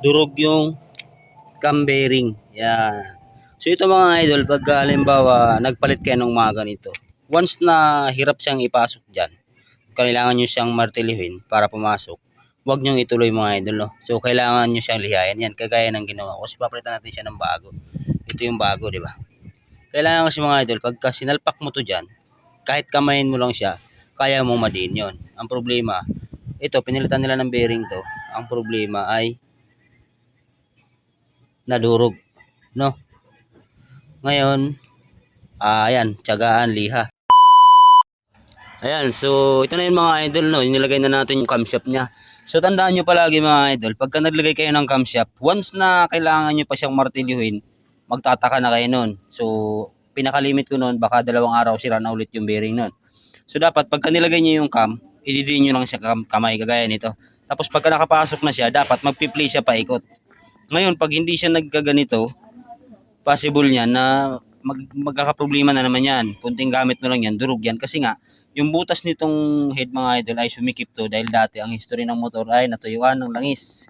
durog yung cam bearing. Yan. So ito mga idol, pag halimbawa nagpalit kayo ng mga ganito, once na hirap siyang ipasok dyan, kailangan nyo siyang martilihin para pumasok, huwag nyo ituloy mga idol. No? So kailangan nyo siyang lihayan. Yan, kagaya ng ginawa ko. Kasi papalitan natin siya ng bago. Ito yung bago, di ba? Kailangan kasi mga idol, pagka sinalpak mo to dyan, kahit kamayin mo lang siya, kaya mong madiin yon. Ang problema, ito, pinilitan nila ng bearing to. Ang problema ay nadurog. No? Ngayon, ah, ayan, tiyagaan, liha. Ayan, so ito na yung mga idol, no? Nilagay na natin yung camshaft niya. So tandaan nyo palagi mga idol, pagka naglagay kayo ng camshaft, once na kailangan nyo pa siyang martilyuhin, magtataka na kayo nun. So, pinakalimit ko nun, baka dalawang araw sira na ulit yung bearing nun. So dapat pagka nilagay nyo yung cam, ididiin nyo lang siya kam- kamay kagaya nito. Tapos pagka nakapasok na siya, dapat magpi-play siya paikot. Ngayon, pag hindi siya nagkaganito, possible niyan na mag, magkakaproblema na naman yan. Kunting gamit mo lang yan, durog yan. Kasi nga, yung butas nitong head mga idol ay sumikip to dahil dati ang history ng motor ay natuyuan ng langis.